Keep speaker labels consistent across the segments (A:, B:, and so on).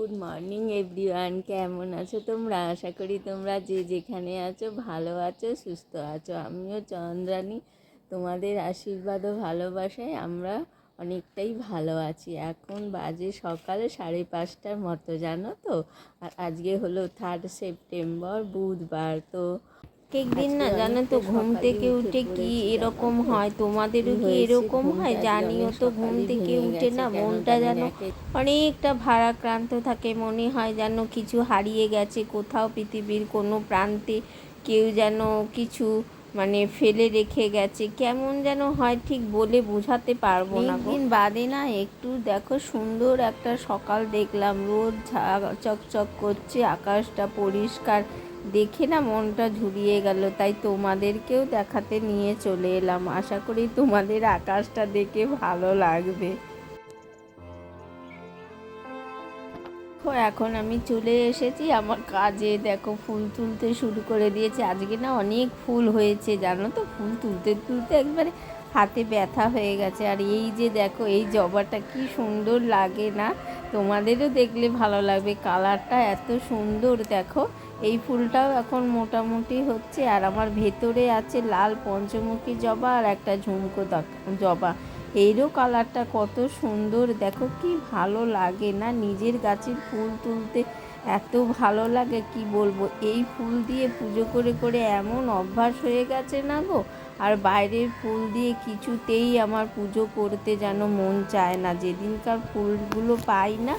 A: Good morning everyone, কেমন আছো তোমরা? আশা করি তোমরা যে যেখানে আছো ভালো আছো, সুস্থ আছো। আমিও চন্দ্রানী, তোমাদের আশীর্বাদ ও ভালোবাসায় আমরা অনেকটাই ভালো আছি। এখন বাজে সকালে সাড়ে পাঁচটার মতো, জানো তো? আর আজকে হলো থার্ড সেপ্টেম্বর বুধবার, তো
B: প্রত্যেক দিন না জানো তো ঘুম থেকে
A: উঠে
B: কি এরকম হয়? তোমাদেরও কি এরকম হয়? জানিও তো ঘুম থেকে উঠে না মনটা যেন অনেকটা ভারাক্রান্ত থাকে। মনে হয় যেন কিছু হারিয়ে গেছে কোথাও পৃথিবীর কোনো প্রান্তে কেউ যেন কিছু মানে ফেলে রেখে গেছে। কেমন যেন হয় ঠিক বলে বোঝাতে পারব না দিন বাদে না একটু দেখো সুন্দর একটা সকাল দেখলাম। রোদ ঝা- চকচক করছে আকাশটা পরিষ্কার। দেখে না মনটা ঝুরিয়ে গেল, তাই তোমাদেরকেও দেখাতে নিয়ে চলে এলাম। আশা করি তোমাদের আকাশটা দেখে ভালো লাগবে। দেখো, এখন আমি চলে এসেছি আমার কাজে। দেখো, ফুল তুলতে শুরু করে দিয়েছে। আজকে না অনেক ফুল হয়েছে, জানো তো? ফুল তুলতে তুলতে একবারে হাতে ব্যথা হয়ে গেছে। আর এই যে দেখো, এই জবাটা কি সুন্দর লাগে না? তোমাদেরও দেখলে ভালো লাগবে। কালারটা এত সুন্দর, দেখো। এই ফুলটাও এখন মোটামুটি হচ্ছে, আর আমার ভেতরে আছে লাল পঞ্চমুখী জবা আর একটা ঝুমকো জবা। এরও কালারটা কত সুন্দর, দেখো কি ভালো লাগে না নিজের গাছের ফুল তুলতে, এত ভালো লাগে, কি বলব? এই ফুল দিয়ে পুজো করে করে এমন অভ্যাস হয়ে গেছে না গো? আর বাইরের ফুল দিয়ে কিছুতেই আমার পুজো করতে যেন মন চায় না, যেদিনকার ফুলগুলো পাই না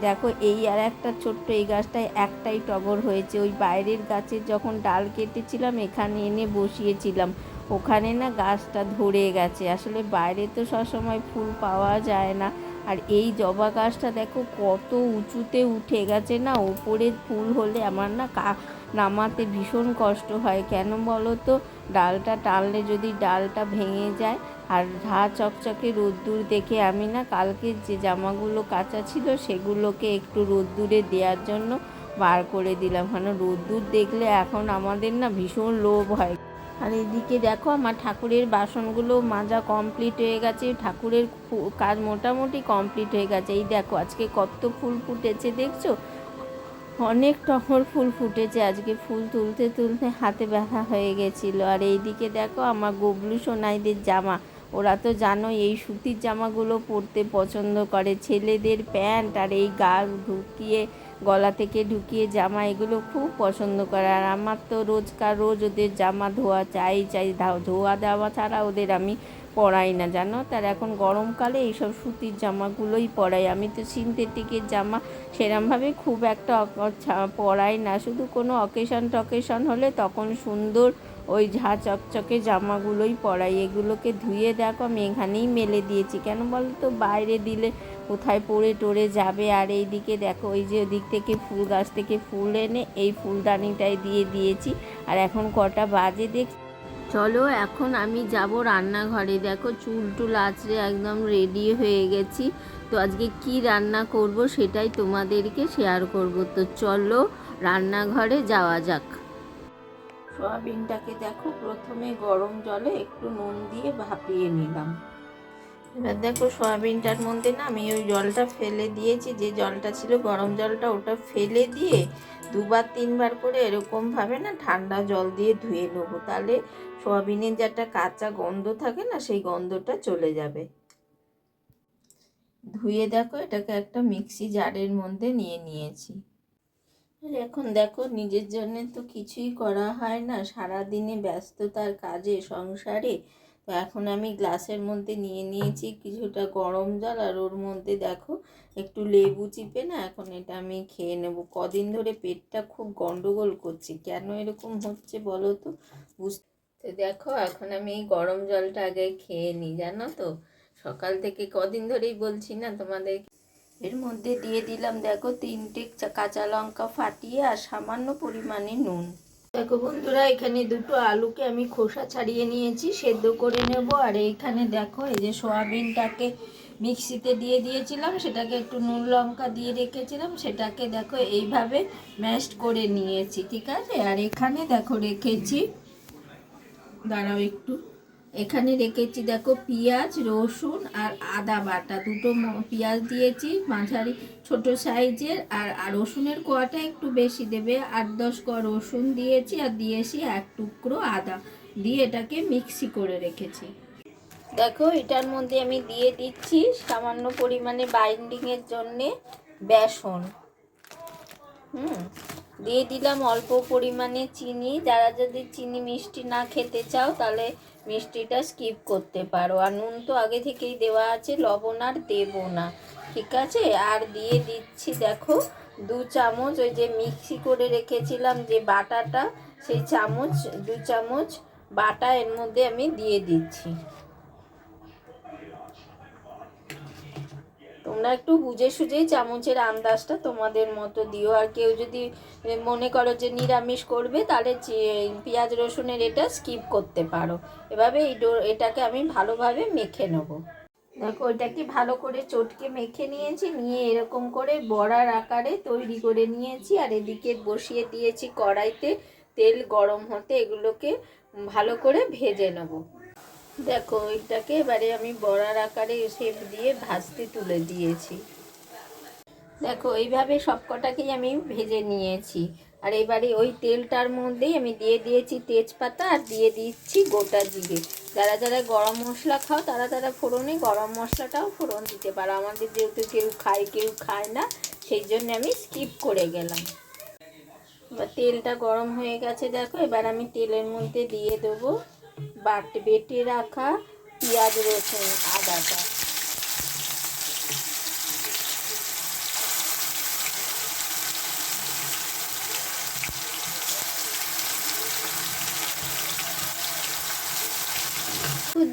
B: দেখো এই আর একটা ছোট্ট এই গাছটায় একটাই টগর হয়েছে। ওই বাইরের গাছের যখন ডাল কেটেছিলাম, এখানে এনে বসিয়েছিলাম। ওখানে না গাছটা ধরে গেছে। আসলে বাইরে তো সবসময় ফুল পাওয়া যায় না। আর এই জবা গাছটা দেখো কত উঁচুতে উঠে গেছে না ওপরে ফুল হলে আমার না কা নামাতে ভীষণ কষ্ট হয়। কেন বলো তো? ডালটা টানলে যদি ডালটা ভেঙে যায় আর ঝা চকচকে রোদ্দুর দেখে আমি না কালকে যে জামাগুলো কাঁচা ছিল সেগুলোকে একটু রোদ্দুরে দেওয়ার জন্য বার করে দিলাম। কারণ রোদ্দুর দেখলে এখন আমাদের না ভীষণ লোভ হয়। আর এদিকে দেখো আমার ঠাকুরের বাসনগুলো মাজা কমপ্লিট হয়ে গেছে। ঠাকুরের কাজ মোটামুটি কমপ্লিট হয়ে গেছে। এই দেখো আজকে কত ফুল ফুটেছে দেখছ? অনেক টহর ফুল ফুটেছে। আজকে ফুল তুলতে তুলতে হাতে ব্যথা হয়ে গেছিল। আর এইদিকে দেখো আমার গবলু সোনাইদের জামা। ওরা তো জানো এই সুতির জামাগুলো পরতে পছন্দ করে। ছেলেদের প্যান্ট আর এই গা ঢুকিয়ে, গলা থেকে ঢুকিয়ে জামা, এগুলো খুব পছন্দ করে। আর আমার তো রোজকার রোজ ওদের জামা ধোয়া, চাই চাই ধোয়া দেওয়া ছাড়া ওদের আমি পরাই না, জানো? তার এখন গরমকালে এইসব সুতির জামাগুলোই পরাই। আমি তো সিনথেটিকের জামা সেরমভাবে খুব একটা পরাই না। শুধু কোনো অকেশন টকেশন হলে তখন সুন্দর ওই ঝা চকচকে জামাগুলোই পরাই। এগুলোকে ধুয়ে দেখো, আমি এখানেই মেলে দিয়েছি। কেন বলো তো বাইরে দিলে কোথায় পড়ে টরে যাবে? আর এই দিকে দেখো, ওই যে ওদিক থেকে ফুল গাছ থেকে ফুল এনে এই ফুলদানিটায় দিয়ে দিয়েছি। আর এখন কটা বাজে দেখ চলো, এখন আমি যাব রান্নাঘরে। দেখো, চুল টুল আঁচড়ে একদম রেডি হয়ে গেছি। তো আজকে কি রান্না করব সেটাই তোমাদেরকে শেয়ার করব। তো চলো, রান্নাঘরে যাওয়া যাক। সয়াবিনটাকে দেখো, প্রথমে গরম জলে একটু নুন দিয়ে ভাপিয়ে নিলাম। এবার দেখো সয়াবিনটার মধ্যে না আমি ওই জলটা ফেলে দিয়েছি, যে জলটা ছিল গরম জলটা ওটা ফেলে দিয়ে দুবার তিনবার করে এরকমভাবে না ঠান্ডা জল দিয়ে ধুয়ে নেব। তাহলে সয়াবিনের যে একটা কাঁচা গন্ধ থাকে না, সেই গন্ধটা চলে যাবে। ধুয়ে দেখো এটাকে একটা মিক্সি জারের মধ্যে নিয়ে নিয়েছি। আর এখন দেখো নিজের জন্য তো কিছুই করা হয় না। সারা দিনে ব্যস্ততার কাজে, সংসারে। তো এখন আমি গ্লাসের মধ্যে নিয়ে নিয়েছি কিছুটা গরম জল আর ওর মধ্যে দেখো একটু লেবু চিপে না এখন এটা আমি খেয়ে নেব। কদিন ধরে পেটটা খুব গন্ডগোল করছে। কেন এরকম হচ্ছে বলো তো? বুঝতে দেখো এখন আমি এই গরম জলটা আগে খেয়ে নিই, জানো তো? সকাল থেকে কদিন ধরেই বলছি না তোমাদের এর মধ্যে দিয়ে দিলাম, দেখো, তিনটে কাঁচা লঙ্কা ফাটিয়ে আর সামান্য পরিমাণে নুন। দেখো বন্ধুরা, এখানে দুটো আলুকে আমি খোসা ছাড়িয়ে নিয়েছি, সেদ্ধ করে নেব। আর এখানে দেখো, এই যে সয়াবিনটাকে মিক্সিতে দিয়ে দিয়েছিলাম, সেটাকে একটু নুন লঙ্কা দিয়ে রেখেছিলাম, সেটাকে দেখো, এইভাবে ম্যাশড করে নিয়েছি, ঠিক আছে? আর এখানে দেখো, রেখেছি, দাঁড়াও একটু। এখানে রেখেছি, দেখো, পেঁয়াজ, রসুন আর আদা বাটা। দুটো পেঁয়াজ দিয়েছি, মাঝারি, ছোট সাইজের, আর রসুনের কোয়াটা একটু বেশি দেবে। আট দশ কোয়া রসুন দিয়েছি, আর দিয়েছি এক টুকরো আদা দিয়ে এটাকে মিক্সি করে রেখেছি। দেখো, এটার মধ্যে আমি দিয়ে দিচ্ছি সামান্য পরিমাণে বাইন্ডিংয়ের জন্যে বেসন। হুম? দিয়ে দিলাম অল্প পরিমাণে চিনি। যারা যদি চিনি মিষ্টি না খেতে চাও, তাহলে মিষ্টিটা স্কিপ করতে পারো। আর নুন তো আগে থেকেই দেওয়া আছে, লবণ আর দেবো না। ঠিক আছে? আর দিয়ে দিচ্ছি, দেখো, দু চামচ ওই যে মিক্সি করে রেখেছিলাম যে বাটাটা, সেই চামচ, দু চামচ বাটা এর মধ্যে আমি দিয়ে দিচ্ছি। তোমরা একটু বুঝে সুঝেই চামচের আন্দাজটা তোমাদের মতো দিও। আর কেউ যদি মনে করো যে নিরামিষ করবে, তাহলে পেঁয়াজ রসুনের এটা স্কিপ করতে পারো। এভাবে এই এটাকে আমি ভালোভাবে মেখে নেব। দেখো, এটাকে ভালো করে চটকে মেখে নিয়েছি, নিয়ে এরকম করে বড়ার আকারে তৈরি করে নিয়েছি। আর এদিকে বসিয়ে দিয়েছি কড়াইতে তেল গরম হতে, এগুলোকে ভালো করে ভেজে নেব। দেখো এটাকে এবারে আমি বড়ার আকারে শেপ দিয়ে ভাজতে তুলে দিয়েছি। দেখো, এইভাবে সবকটাকেই আমি ভেজে নিয়েছি। আর এবারে ওই তেলটার মধ্যেই আমি দিয়ে দিয়েছি তেজপাতা আর দিয়ে দিচ্ছি গোটা জিরে। যারা যারা গরম মশলা খাও, তারা তারা ফোড়নে, গরম মশলাটাও ফোড়ন দিতে পারো। আমাদের যেহেতু কেউ খায় কেউ খায় না, সেই জন্য আমি স্কিপ করে গেলাম। এবার তেলটা গরম হয়ে গেছে, দেখো, এবার আমি তেলের মধ্যে দিয়ে দেবো। বাট বেটে রাখা পেঁয়াজ, রসুন, আদাটা।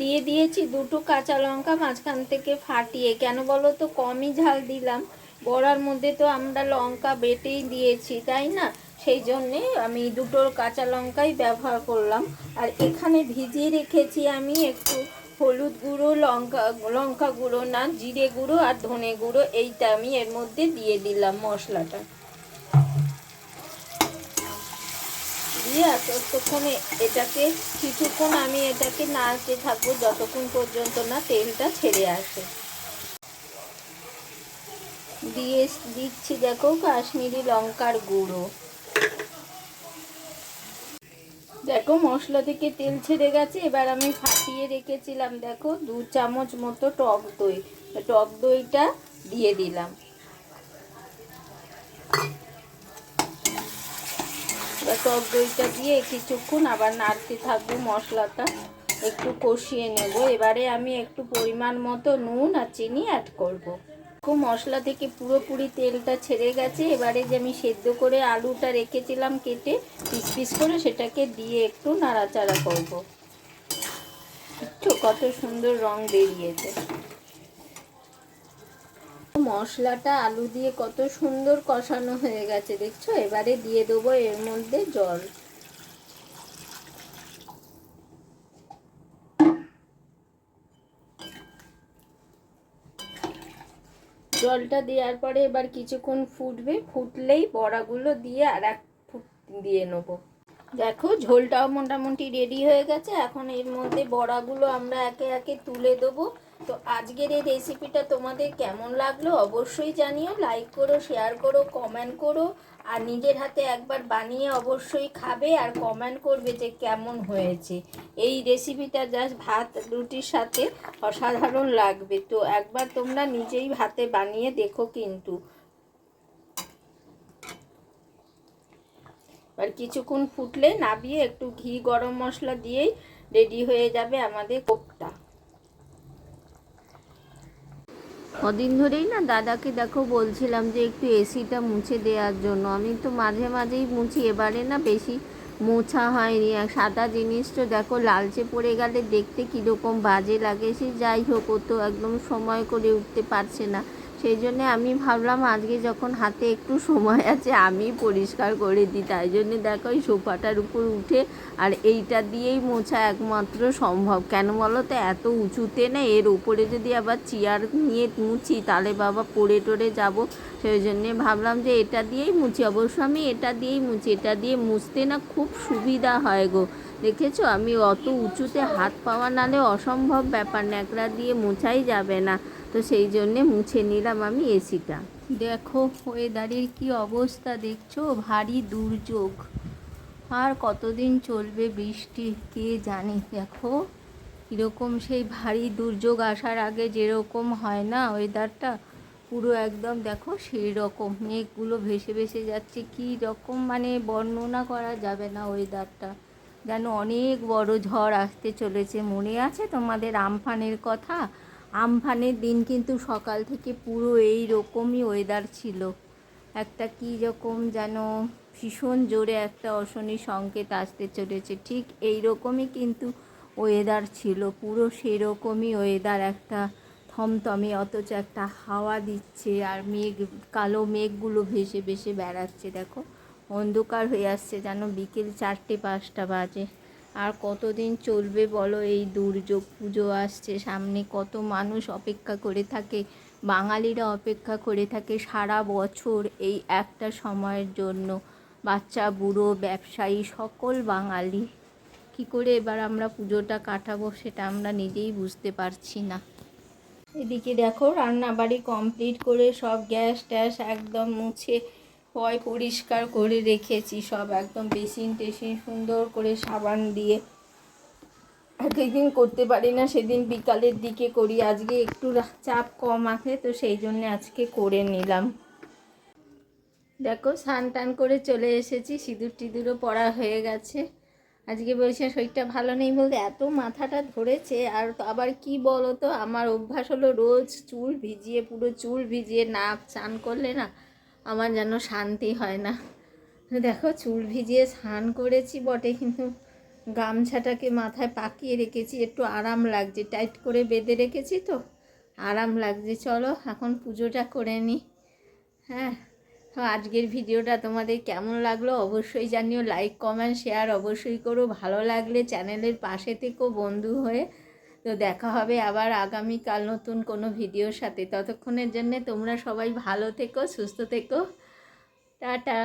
B: দিয়ে দিয়েছি দুটো কাঁচা লঙ্কা মাঝখান থেকে ফাটিয়ে। কেন বলো তো? কমই ঝাল দিলাম। বড়ার মধ্যে তো আমরা লঙ্কা বেটেই দিয়েছি, তাই না? সেই জন্যে আমি দুটো কাঁচা লঙ্কাই ব্যবহার করলাম। আর এখানে ভিজিয়ে রেখেছি আমি একটু হলুদ গুঁড়ো, লঙ্কা লঙ্কা গুঁড়ো না, জিরে গুঁড়ো আর ধনে গুঁড়ো, এইটা আমি এর মধ্যে দিয়ে দিলাম মশলাটা। দিয়ে ততক্ষণে এটাকে, কিছুক্ষণ আমি এটাকে নাড়তে থাকব, যতক্ষণ পর্যন্ত না তেলটা ছেড়ে আসে। দিয়ে দিচ্ছি দেখো কাশ্মীরি লঙ্কার গুঁড়ো। দেখো মশলা থেকে তেল ছেড়ে গেছে, এবার আমি ফাটিয়ে রেখেছিলাম, দেখো, দু চামচ মতো টক দই। টক দইটা দিয়ে দিলাম। এবার টক দইটা দিয়ে কিছুক্ষণ আবার নাড়তে থাকব মশলাটা, একটু কষিয়ে নেব। এবারে আমি একটু পরিমাণ মতো নুন আর চিনি অ্যাড করব। খুব মশলা থেকে পুরোপুরি তেলটা ছেড়ে গেছে। এবারে যে আমি সেদ্ধ করে আলুটা রেখেছিলাম কেটে পিস পিস করে সেটাকে দিয়ে একটু নাড়াচাড়া করব। দেখছ কত সুন্দর রং বেরিয়েছে। মশলাটা আলু দিয়ে কত সুন্দর কষানো হয়ে গেছে, দেখছ? এবারে দিয়ে দেবো এর মধ্যে জল। জলটা দেওয়ার পরে এবার কিছুক্ষণ ফুটবে। ফুটলেই বড়াগুলো দিয়ে আর এক ফুট দিয়ে নেব। দেখো, ঝোলটাও মোটামুটি রেডি হয়ে গেছে। এখন এর মধ্যে বড়াগুলো আমরা একে একে তুলে দেবো। তো আজকের এই রেসিপিটা তোমাদের কেমন লাগল অবশ্যই জানিও লাইক করো শেয়ার করো কমেন্ট করো, আর নিজের হাতে একবার বানিয়ে অবশ্যই খাবে আর কমেন্ট করবে যে কেমন হয়েছে। এই রেসিপিটা জাস্ট ভাত, রুটির সাথে অসাধারণ লাগবে। তো একবার তোমরা নিজেই হাতে বানিয়ে দেখো কিন্তু। আর কিছুক্ষণ ফুটলে নাবিয়ে একটু ঘি, গরম মশলা দিয়েই রেডি হয়ে যাবে আমাদের কোপটা
A: কদিন ধরেই না দাদাকে দেখো বলছিলাম যে একটু এসিটা মুছে দেওয়ার জন্য। আমি তো মাঝে মাঝেই মুছি, এবারে না বেশি মোছা হয়নি। আর সাদা জিনিস তো দেখো লালচে পড়ে গেলে দেখতে কীরকম বাজে লাগে সে যাই হোক, ও তো একদম সময় করে উঠতে পারছে না।
B: সেই জন্যে আমি ভাবলাম আজকে যখন হাতে একটু সময় আছে, আমি পরিষ্কার করে দিই। তাই জন্যে দেখো এই সোফাটার উপর উঠে আর এইটা দিয়েই মোছা একমাত্র সম্ভব। কেন বলো তো, এত উঁচুতে না এর উপরে যদি আবার চেয়ার নিয়ে মুছি, তাহলে বাবা পড়ে টরে যাব। সেই জন্যে ভাবলাম যে এটা দিয়েই মুছি। অবশ্য আমি এটা দিয়েই মুছি। এটা দিয়ে মুছতে না খুব সুবিধা হয় গো। দেখেছ? আমি অত উঁচুতে হাত পাওয়া নালে অসম্ভব ব্যাপার। ন্যাকড়া দিয়ে মোছাই যাবে না। তো সেই জন্যে মুছে নিলাম আমি এসিটা। দেখো ওয়েদারের কি অবস্থা দেখছ? ভারী দুর্যোগ। আর কতদিন চলবে বৃষ্টি, কে জানে? দেখো, কীরকম সেই ভারী দুর্যোগ আসার আগে যেরকম হয় না ওয়েদারটা পুরো একদম দেখো সেই রকম মেঘগুলো ভেসে ভেসে যাচ্ছে, কী রকম মানে বর্ণনা করা যাবে না ওয়েদারটা যেন অনেক বড় ঝড় আসতে চলেছে। মনে আছে তোমাদের আমফানের কথা? আমফানের দিন কিন্তু সকাল থেকে পুরো এই রকমই ওয়েদার ছিল। একটা কী রকম যেন ভীষণ জোরে একটা অশনি সংকেত আসতে চলেছে। ঠিক এই রকমই কিন্তু ওয়েদার ছিল। পুরো সেরকমই ওয়েদার একটা থমথমে, অথচ একটা হাওয়া দিচ্ছে আর মেঘ, কালো মেঘগুলো ভেসে ভেসে বেড়াচ্ছে। দেখো, অন্ধকার হয়ে আসছে যেন বিকেল চারটে পাঁচটা বাজে। আর কতদিন চলবে বলো? এই দুর্যোগ পুজো আসছে, সামনে কত মানুষ অপেক্ষা করে থাকে, বাঙালিরা অপেক্ষা করে থাকে সারা বছর এই একটা সময়ের জন্য। বাচ্চা, বুড়ো, ব্যবসায়ী, সকল বাঙালি। কী করে এবার আমরা পুজোটা কাটাবো সেটা আমরা নিজেই বুঝতে পারছি না। এদিকে দেখো, রান্নাবাড়ি কমপ্লিট করে সব গ্যাস ট্যাস একদম মুছে হয় পরিষ্কার করে রেখেছি সব একদম বেসিন টেসিন সুন্দর করে সাবান দিয়ে। এক একদিন করতে পারি না, সেদিন বিকালের দিকে করি। আজকে একটু চাপ কম আছে, তো সেই জন্য আজকে করে নিলাম। দেখো, স্নান টান করে চলে এসেছি, সিঁদুর টিঁদুরও পড়া হয়ে গেছে। আজকে বলছে, শরীরটা ভালো নেই বলতে এত মাথাটা ধরেছে, আর আবার কি বলো তো, আমার অভ্যাস হলো রোজ চুল ভিজিয়ে, পুরো চুল ভিজিয়ে না চান করলে না আমার যেন শান্তি হয় না। দেখো, চুল ভিজিয়ে স্নান করেছি বটে, কিন্তু গামছাটাকে মাথায় পাকিয়ে রেখেছি, একটু আরাম লাগছে, টাইট করে বেঁধে রেখেছি তো, আরাম লাগছে। চলো, এখন পুজোটা করে নিই হ্যাঁ আজকের ভিডিওটা তোমাদের কেমন লাগল অবশ্যই জানিও লাইক কমেন্ট শেয়ার অবশ্যই করো। ভালো লাগলে চ্যানেলের পাশে থেকেও বন্ধু হয়ে। তো দেখা হবে আবার আগামীকাল নতুন কোনো ভিডিওর সাথে। ততক্ষণের জন্যে তোমরা সবাই ভালো থেকো, সুস্থ থেকো। টাটা।